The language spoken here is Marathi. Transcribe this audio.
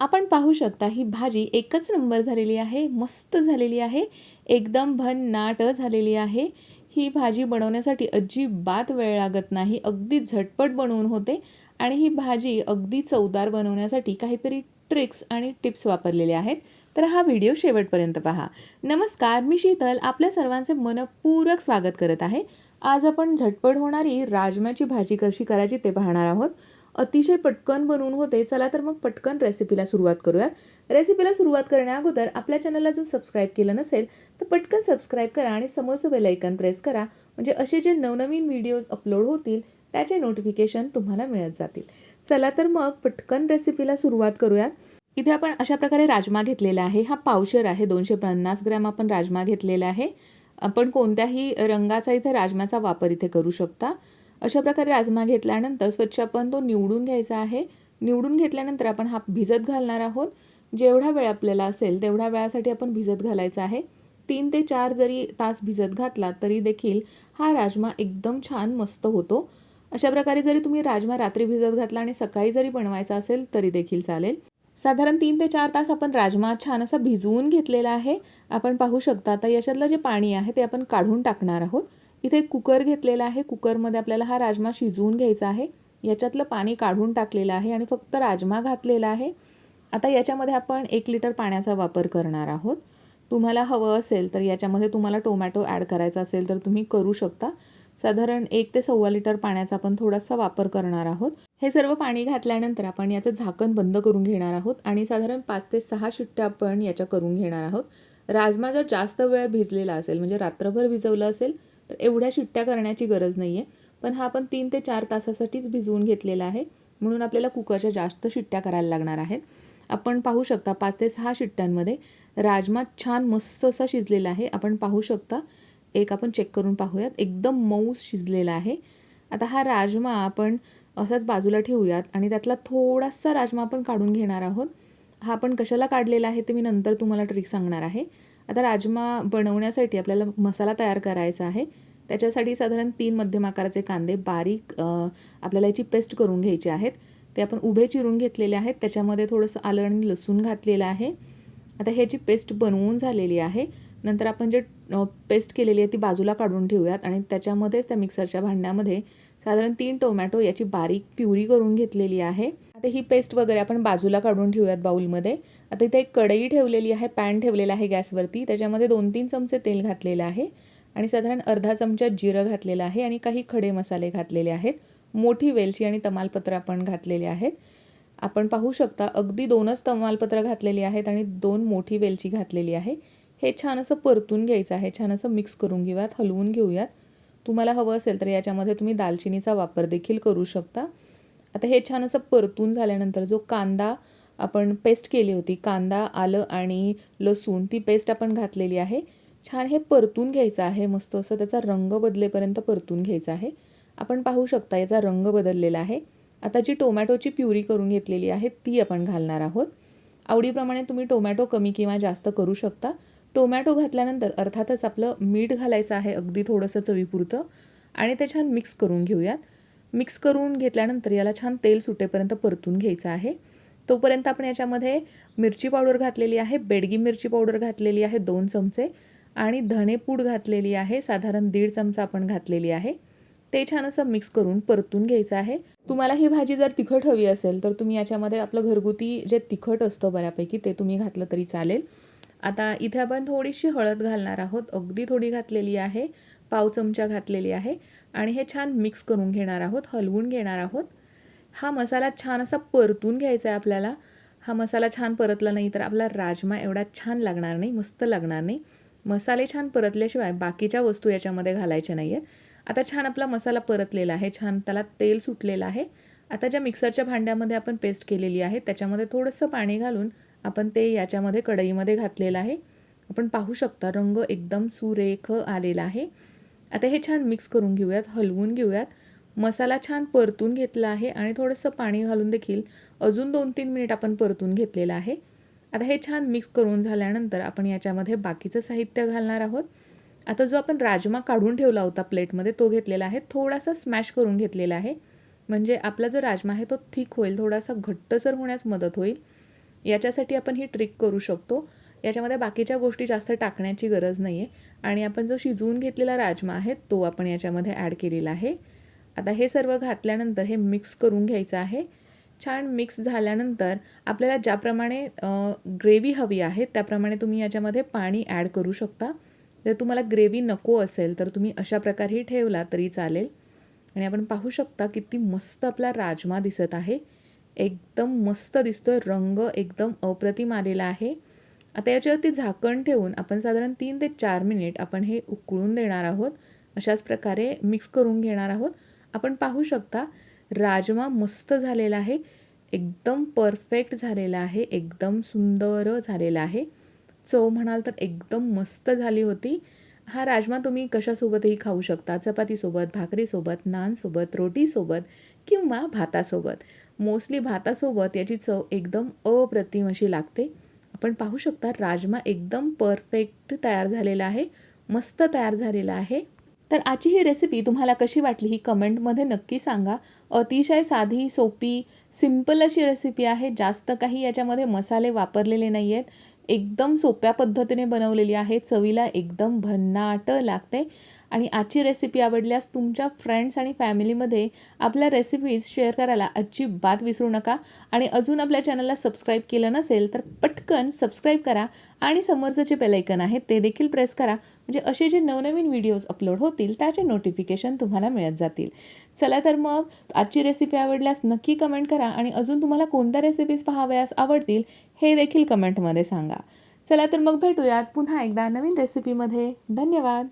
आपण पाहू शकता ही भाजी एकच नंबर झालेली आहे मस्त झालेली आहे एकदम भन्नाट झालेली आहे. ही भाजी बनवण्यासाठी अजिबात वेळ लागत नाही अगदी झटपट बनवून होते आणि ही भाजी अगदी चवदार बनवण्यासाठी काहीतरी ट्रिक्स आणि टिप्स वापरलेले आहेत. तर हा व्हिडिओ शेवटपर्यंत पहा. नमस्कार मी शीतल आपल्या सर्वांचे मनपूर्वक स्वागत करत आहे. आज आपण झटपट होणारी राजम्याची भाजी कशी करायची ते पाहणार आहोत. अतिशय पटकन बनवून होते. चला तर मग पटकन रेसिपीला सुरुवात करूयात. रेसिपीला सुरुवात करण्या अगोदर आपल्या चॅनलला जो सबस्क्राईब केलं नसेल तर पटकन सबस्क्राईब करा आणि समोरचं बेलायकन प्रेस करा. म्हणजे असे जे नवनवीन व्हिडिओज अपलोड होतील त्याचे नोटिफिकेशन तुम्हाला मिळत जातील. चला तर मग पटकन रेसिपीला सुरुवात करूयात. इथे आपण अशा प्रकारे राजमा घेतलेला आहे. हा पावशर आहे. दोनशे पन्नास ग्रॅम आपण राजमा घेतलेला आहे. आपण कोणत्याही रंगाचा इथे राजम्याचा वापर इथे करू शकता. अशा प्रकारे राजमा घेतल्यानंतर स्वच्छ आपण तो निवडून घ्यायचा आहे. निवडून घेतल्यानंतर आपण हा भिजत घालणार आहोत. जेवढा वेळ आपल्याला असेल तेवढ्या वेळासाठी आपण भिजत घालायचा आहे. तीन ते चार जरी तास भिजत घातला तरी देखील हा राजमा एकदम छान मस्त होतो. अशा प्रकारे जरी तुम्ही राजमा रात्री भिजत घातला आणि सकाळी जरी बनवायचा असेल तरी देखील चालेल. साधारण तीन ते चार तास आपण राजमा छान असा भिजवून घेतलेला आहे. आपण पाहू शकता आता याच्यातलं जे पाणी आहे ते आपण काढून टाकणार आहोत. इथे कुकर घेतलेला आहे. कुकरमध्ये आपल्याला हा राजमा शिजवून घ्यायचा आहे. याच्यातलं पाणी काढून टाकलेलं आहे आणि फक्त राजमा घातलेला आहे. आता याच्यामध्ये आपण एक लिटर पाण्याचा वापर करणार आहोत. तुम्हाला हवं असेल तर याच्यामध्ये तुम्हाला टोमॅटो ॲड करायचा असेल तर तुम्ही करू शकता. साधारण एक ते सव्वा लिटर पाण्याचा आपण थोडासा वापर करणार आहोत. हे सर्व पाणी घातल्यानंतर आपण याचं झाकण बंद करून घेणार आहोत आणि साधारण पाच ते सहा शिट्ट्या आपण याच्या करून घेणार आहोत. राजमा जर जास्त वेळ भिजलेला असेल म्हणजे रात्रभर भिजवलं असेल तर एवढ्या शिट्ट्या करण्याची गरज नाही आहे पण हा आपण तीन ते चार तासासाठीच भिजवून घेतलेला आहे. म्हणून आपल्याला कुकरच्या जास्त शिट्ट्या करायला लागणार आहेत. आपण पाहू शकता पाच ते सहा शिट्ट्यांमध्ये राजमा छान मस्त असा शिजलेला आहे. आपण पाहू शकता एक आपण चेक करून पाहूयात. एकदम मऊ शिजलेला आहे. आता हा राजमा आपण असाच बाजूला ठेवूयात आणि त्यातला थोडासा राजमा आपण काढून घेणार आहोत. हा आपण कशाला काढलेला आहे ते मी नंतर तुम्हाला ट्रिक सांगणार आहे. आता राजमा बनवण्यासाठी आपल्याला मसाला तयार करायचा आहे. त्याच्यासाठी साधारण तीन मध्यम आकाराचे कांदे बारीक आपल्याला याची पेस्ट करून घ्यायची आहेत. ते आपण उभे चिरून घेतलेले आहेत. त्याच्यामध्ये थोडंसं आलं आणि लसूण घातलेलं आहे. आता ह्याची पेस्ट बनवून झालेली आहे. नंतर आपण जे पेस्ट केलेली आहे ती बाजूला काढून ठेवूयात आणि त्याच्यामध्येच त्या मिक्सरच्या भांड्यामध्ये साधारण तीन टोमॅटो याची बारीक प्युरी करून घेतलेली आहे. आता ही पेस्ट वगैरे आपण बाजूला काढून ठेवूयात बाऊलमध्ये आता इथे एक कढई ठेवलेली आहे पॅन ठेवलेला आहे गॅसवरती. त्याच्यामध्ये दोन तीन चमचे तेल घातलेलं आहे आणि साधारण अर्धा चमचा जिरं घातलेलं आहे आणि काही खडे मसाले घातलेले आहेत. मोठी वेलची आणि तमालपत्र आपण घातलेले आहेत. आपण पाहू शकता अगदी दोनच तमालपत्र घातलेली आहेत आणि दोन मोठी वेलची घातलेली आहे. हे छान असं परतून घ्यायचं आहे छान असं मिक्स करून घेऊयात हलवून घेऊयात. तुम्हाला हवं असेल तर याच्यामध्ये तुम्ही दालचिनीचा वापर देखील करू शकता. आता हे छान असं परतून झाल्यानंतर जो कांदा आपण पेस्ट केली होती कांदा आलं आणि लसूण ती पेस्ट आपण घातलेली आहे. छान हे परतून घ्यायचं आहे मस्त असं त्याचा रंग बदलेपर्यंत परतून घ्यायचा आहे. आपण पाहू शकता याचा रंग बदललेला आहे. आता जी टोमॅटोची प्युरी करून घेतलेली आहे ती आपण घालणार आहोत. आवडीप्रमाणे तुम्ही टोमॅटो कमी किंवा जास्त करू शकता. टोमॅटो घातल्यानंतर अर्थातच आपलं मीठ घालायचं आहे अगदी थोडंसं चवीपुरतं आणि ते छान मिक्स करून घेऊयात. मिक्स करून घेतल्यानंतर याला छान तेल सुटेपर्यंत परतून घ्यायचं आहे. तोपर्यंत आपण याच्यामध्ये मिरची पावडर घातलेली आहे बेडगी मिरची पावडर घातलेली आहे दोन चमचे आणि धणेपूड घातलेली आहे साधारण दीड चमचा आपण घातलेली आहे. ते छान असं मिक्स करून परतून घ्यायचं आहे. तुम्हाला ही भाजी जर तिखट हवी असेल तर तुम्ही याच्यामध्ये आपलं घरगुती जे तिखट असतं बऱ्यापैकी ते तुम्ही घातलं तरी चालेल. आता इथे आपण थोडीशी हळद घालणार आहोत. अगदी थोडी घातलेली आहे. पाव चमचा घातलेली आहे. आणि हे छान मिक्स करून घेणार आहोत. हलवून घेणार आहोत. हा मसाला छान असा परतून घ्यायचा आहे आपल्याला. हा मसाला छान परतला नाही तर आपला राजमा एवढा छान लागणार नाही. मस्त लागणार नाही. मसाले छान परतल्याशिवाय बाकीच्या वस्तू याच्यामध्ये घालायच्या नाही आहेत आता छान आपला मसाला परतलेला आहे. छान त्याला तेल सुटलेलं आहे. आता ज्या मिक्सरच्या भांड्यामध्ये आपण पेस्ट केलेली आहे त्याच्यामध्ये थोडंसं पाणी घालून आपण ते याच्यामध्ये कढईमध्ये घातलेलं आहे. आपण पाहू शकता रंग एकदम सुरेख आलेला आहे. आता हे छान मिक्स करून घेऊयात हलवून घेऊयात. मसाला छान परतून घेतला आहे आणि थोडंसं पाणी घालून देखील अजून दोन तीन मिनिट आपण परतून घेतलेलं आहे. आता हे छान मिक्स करून झाल्यानंतर आपण याच्यामध्ये बाकीचं साहित्य घालणार आहोत. आता जो आपण राजमा काढून ठेवला होता प्लेटमध्ये तो घेतलेला आहे. थोडासा स्मॅश करून घेतलेला आहे. म्हणजे आपला जो राजमा आहे तो थिक होईल थोडासा घट्टसर होण्यास मदत होईल. याच्यासाठी आपण ही ट्रिक करू शकतो. याच्यामध्ये बाकीच्या गोष्टी जास्त टाकण्याची गरज नाही आहे आणि आपण जो शिजवून घेतलेला राजमा आहे तो आपण याच्यामध्ये ॲड केलेला आहे. आता हे सर्व घातल्यानंतर हे मिक्स करून घ्यायचं आहे. छान मिक्स झाल्यानंतर आपल्याला ज्याप्रमाणे ग्रेव्ही हवी आहे त्याप्रमाणे तुम्ही याच्यामध्ये पाणी ॲड करू शकता. जर तुम्हाला ग्रेव्ही नको असेल तर तुम्ही अशा प्रकारेही ठेवला तरी चालेल. आणि आपण पाहू शकता किती मस्त आपला राजमा दिसत आहे. एकदम मस्त दिसतो आहे रंग एकदम अप्रतिम आलेला आहे. आता याच्यावरती झाकण ठेवून आपण साधारण तीन ते चार मिनिट आपण हे उकळून देणार आहोत. अशाच प्रकारे मिक्स करून घेणार आहोत. आपण पाहू शकता राजमा मस्त झालेला आहे. एकदम परफेक्ट झालेला आहे. एकदम सुंदर झालेला आहे. चव म्हणाल तर एकदम मस्त झाली होती. हा राजमा तुम्ही कशासोबतही खाऊ शकता. चपातीसोबत भाकरीसोबत नानसोबत रोटीसोबत किंवा भातासोबत. मोस्टली भातासोबत याची चव एकदम अप्रतिम अशी लागते. आपण पाहू शकता राजमा एकदम परफेक्ट तयार झालेला आहे मस्त तयार झालेला आहे. तर आजची ही रेसिपी तुम्हाला कशी वाटली ही कमेंटमध्ये नक्की सांगा. अतिशय साधी सोपी सिंपल अशी रेसिपी आहे. जास्त काही याच्यामध्ये मसाले वापरलेले नाही आहेत एकदम सोप्या पद्धतीने बनवलेली आहे. चवीला एकदम भन्नाट लागते. आणि आजची रेसिपी आवडल्यास तुमच्या फ्रेंड्स आणि फॅमिलीमध्ये आपल्या रेसिपीज शेअर करायला अजिबात विसरू नका. आणि अजून आपल्या चॅनलला सबस्क्राईब केलं नसेल तर पटकन सबस्क्राईब करा आणि समोरचं जे बेलायकन आहे ते देखील प्रेस करा. म्हणजे असे जे नवनवीन व्हिडिओज अपलोड होतील त्याचे नोटिफिकेशन तुम्हाला मिळत जातील. चला तर मग आजची रेसिपी आवडल्यास नक्की कमेंट करा आणि अजून तुम्हाला कोणत्या रेसिपीज पाहाव्यास आवडतील हे देखील कमेंटमध्ये सांगा. चला तर मग भेटूयात पुन्हा एकदा नवीन रेसिपीमध्ये धन्यवाद!